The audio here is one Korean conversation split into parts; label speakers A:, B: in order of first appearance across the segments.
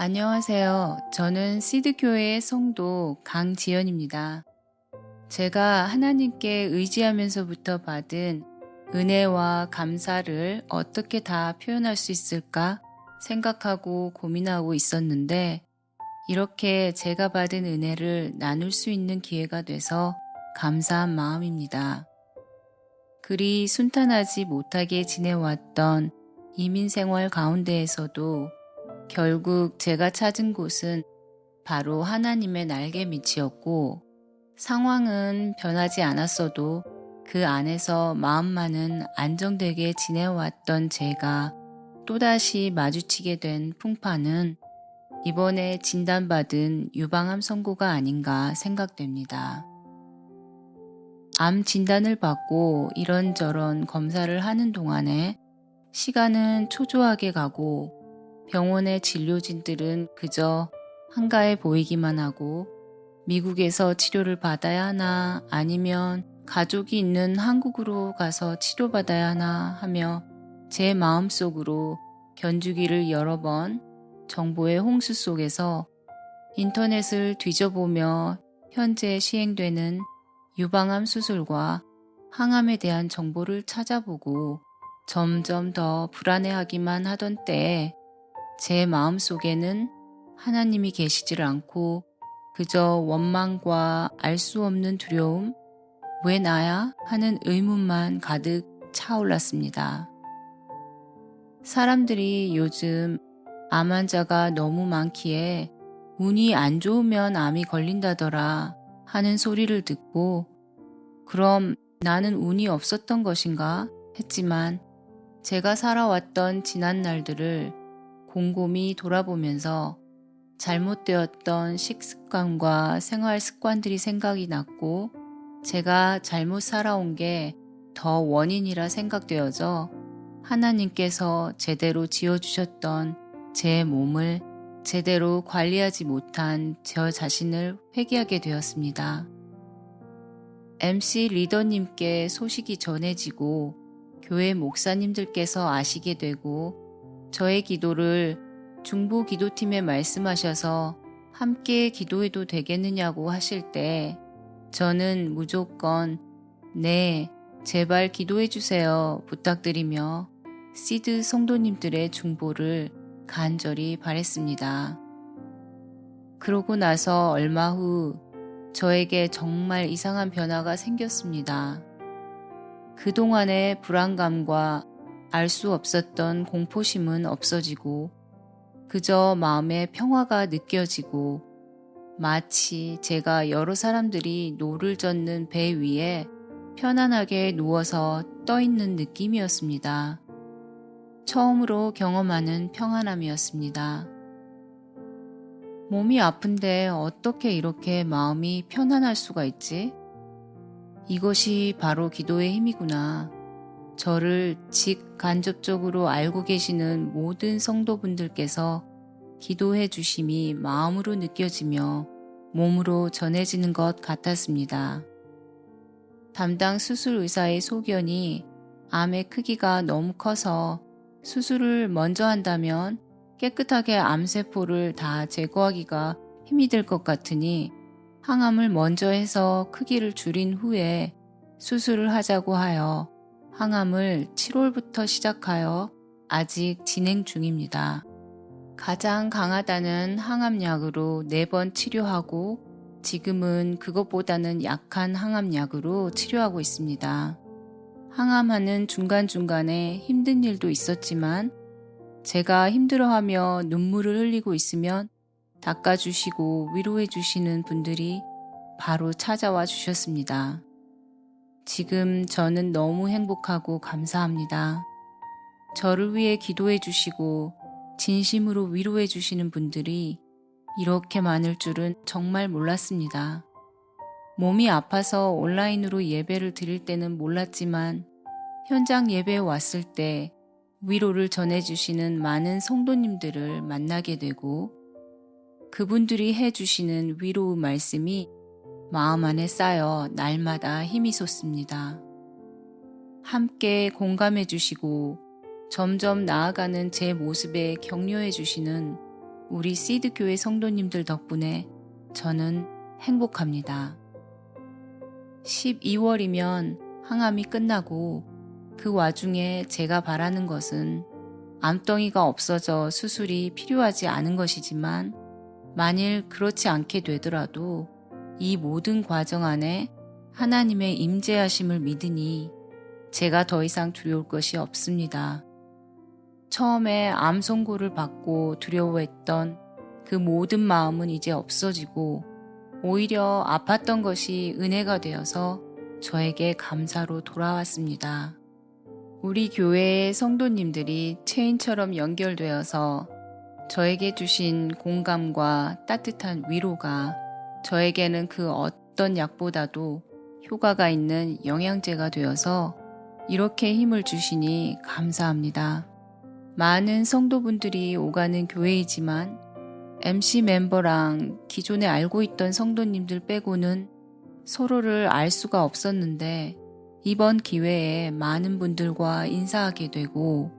A: 안녕하세요. 저는 시드교회의 성도 강지연입니다. 제가 하나님께 의지하면서부터 받은 은혜와 감사를 어떻게 다 표현할 수 있을까 생각하고 고민하고 있었는데 이렇게 제가 받은 은혜를 나눌 수 있는 기회가 돼서 감사한 마음입니다. 그리 순탄하지 못하게 지내왔던 이민 생활 가운데에서도 결국 제가 찾은 곳은 바로 하나님의 날개 밑이었고 상황은 변하지 않았어도 그 안에서 마음만은 안정되게 지내왔던 제가 또다시 마주치게 된 풍파는 이번에 진단받은 유방암 선고가 아닌가 생각됩니다. 암 진단을 받고 이런저런 검사를 하는 동안에 시간은 초조하게 가고 병원의 진료진들은 그저 한가해 보이기만 하고 미국에서 치료를 받아야 하나 아니면 가족이 있는 한국으로 가서 치료받아야 하나 하며 제 마음속으로 견주기를 여러 번 정보의 홍수 속에서 인터넷을 뒤져보며 현재 시행되는 유방암 수술과 항암에 대한 정보를 찾아보고 점점 더 불안해하기만 하던 때에 제 마음 속에는 하나님이 계시질 않고 그저 원망과 알 수 없는 두려움, 왜 나야? 하는 의문만 가득 차올랐습니다. 사람들이 요즘 암 환자가 너무 많기에 운이 안 좋으면 암이 걸린다더라 하는 소리를 듣고 그럼 나는 운이 없었던 것인가 했지만 제가 살아왔던 지난 날들을 곰곰이 돌아보면서 잘못되었던 식습관과 생활 습관들이 생각이 났고 제가 잘못 살아온 게 더 원인이라 생각되어져 하나님께서 제대로 지어주셨던 제 몸을 제대로 관리하지 못한 저 자신을 회개하게 되었습니다. MC 리더님께 소식이 전해지고 교회 목사님들께서 아시게 되고 저의 기도를 중보 기도팀에 말씀하셔서 함께 기도해도 되겠느냐고 하실 때 저는 무조건 네, 제발 기도해 주세요 부탁드리며 시드 성도님들의 중보를 간절히 바랬습니다. 그러고 나서 얼마 후 저에게 정말 이상한 변화가 생겼습니다. 그동안의 불안감과 알 수 없었던 공포심은 없어지고 그저 마음의 평화가 느껴지고 마치 제가 여러 사람들이 노를 젓는 배 위에 편안하게 누워서 떠 있는 느낌이었습니다. 처음으로 경험하는 평안함이었습니다. 몸이 아픈데 어떻게 이렇게 마음이 편안할 수가 있지? 이것이 바로 기도의 힘이구나. 저를 직간접적으로 알고 계시는 모든 성도분들께서 기도해 주심이 마음으로 느껴지며 몸으로 전해지는 것 같았습니다. 담당 수술 의사의 소견이 암의 크기가 너무 커서 수술을 먼저 한다면 깨끗하게 암세포를 다 제거하기가 힘이 들 것 같으니 항암을 먼저 해서 크기를 줄인 후에 수술을 하자고 하여 항암을 7월부터 시작하여 아직 진행 중입니다. 가장 강하다는 항암약으로 4번 치료하고 지금은 그것보다는 약한 항암약으로 치료하고 있습니다. 항암하는 중간중간에 힘든 일도 있었지만 제가 힘들어하며 눈물을 흘리고 있으면 닦아주시고 위로해 주시는 분들이 바로 찾아와 주셨습니다. 지금 저는 너무 행복하고 감사합니다. 저를 위해 기도해 주시고 진심으로 위로해 주시는 분들이 이렇게 많을 줄은 정말 몰랐습니다. 몸이 아파서 온라인으로 예배를 드릴 때는 몰랐지만 현장 예배에 왔을 때 위로를 전해주시는 많은 성도님들을 만나게 되고 그분들이 해주시는 위로 말씀이 마음 안에 쌓여 날마다 힘이 솟습니다. 함께 공감해 주시고 점점 나아가는 제 모습에 격려해 주시는 우리 시드 교회 성도님들 덕분에 저는 행복합니다. 12월이면 항암이 끝나고 그 와중에 제가 바라는 것은 암덩이가 없어져 수술이 필요하지 않은 것이지만 만일 그렇지 않게 되더라도 이 모든 과정 안에 하나님의 임재하심을 믿으니 제가 더 이상 두려울 것이 없습니다. 처음에 암 선고를 받고 두려워했던 그 모든 마음은 이제 없어지고 오히려 아팠던 것이 은혜가 되어서 저에게 감사로 돌아왔습니다. 우리 교회의 성도님들이 체인처럼 연결되어서 저에게 주신 공감과 따뜻한 위로가 저에게는 그 어떤 약보다도 효과가 있는 영양제가 되어서 이렇게 힘을 주시니 감사합니다. 많은 성도분들이 오가는 교회이지만 MC 멤버랑 기존에 알고 있던 성도님들 빼고는 서로를 알 수가 없었는데 이번 기회에 많은 분들과 인사하게 되고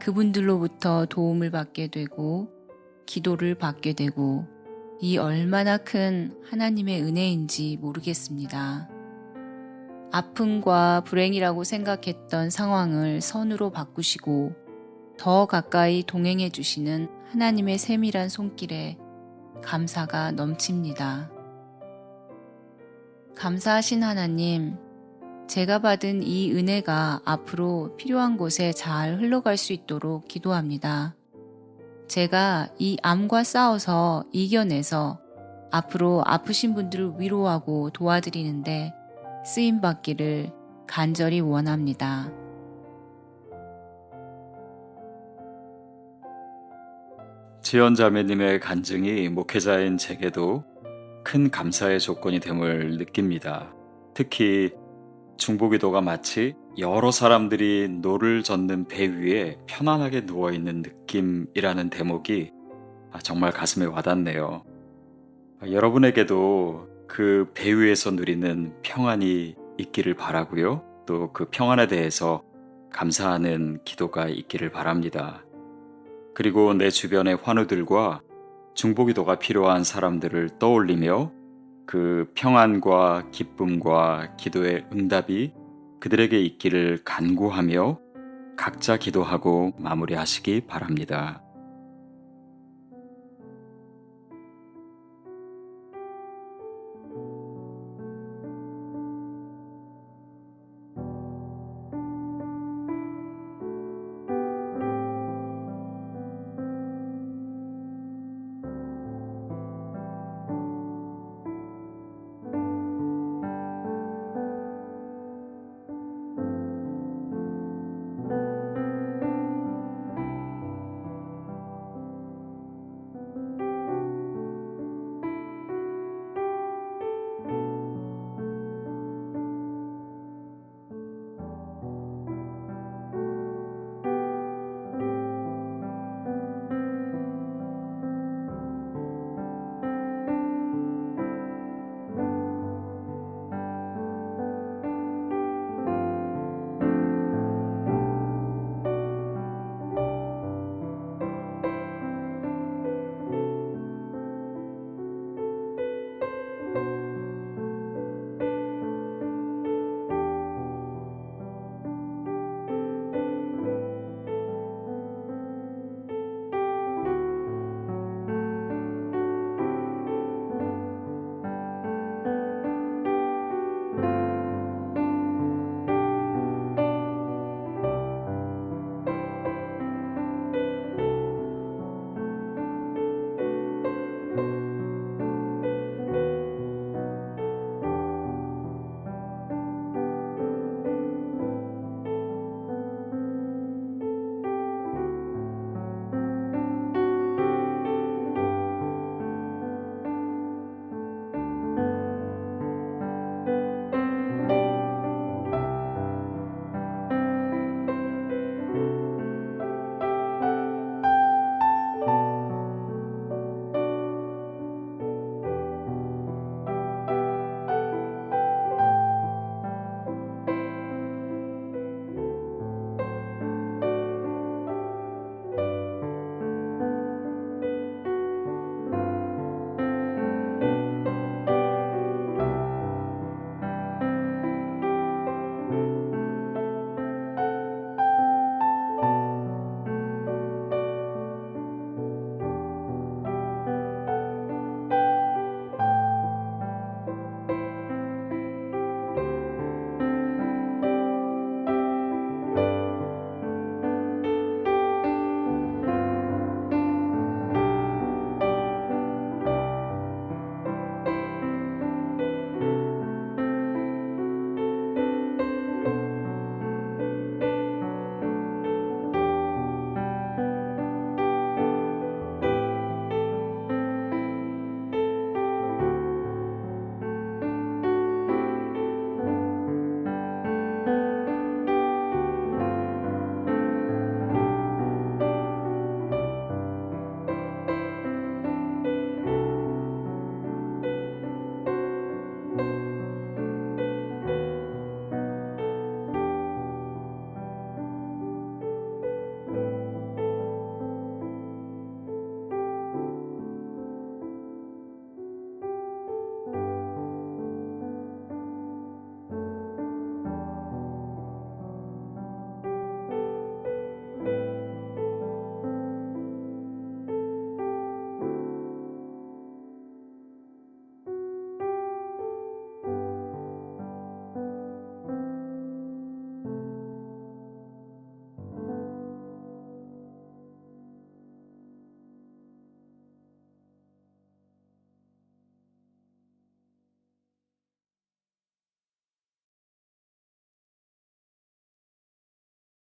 A: 그분들로부터 도움을 받게 되고 기도를 받게 되고 이 얼마나 큰 하나님의 은혜인지 모르겠습니다. 아픔과 불행이라고 생각했던 상황을 선으로 바꾸시고 더 가까이 동행해 주시는 하나님의 세밀한 손길에 감사가 넘칩니다. 감사하신 하나님, 제가 받은 이 은혜가 앞으로 필요한 곳에 잘 흘러갈 수 있도록 기도합니다. 제가 이 암과 싸워서 이겨내서 앞으로 아프신 분들을 위로하고 도와드리는데 쓰임 받기를 간절히 원합니다.
B: 지연 자매님의 간증이 목회자인 제게도 큰 감사의 조건이 됨을 느낍니다. 특히 중보기도가 마치 여러 사람들이 노를 젓는 배 위에 편안하게 누워있는 느낌이라는 대목이 아, 정말 가슴에 와닿네요. 아, 여러분에게도 그 배 위에서 누리는 평안이 있기를 바라고요. 또 그 평안에 대해서 감사하는 기도가 있기를 바랍니다. 그리고 내 주변의 환우들과 중보기도가 필요한 사람들을 떠올리며 그 평안과 기쁨과 기도의 응답이 그들에게 있기를 간구하며 각자 기도하고 마무리하시기 바랍니다.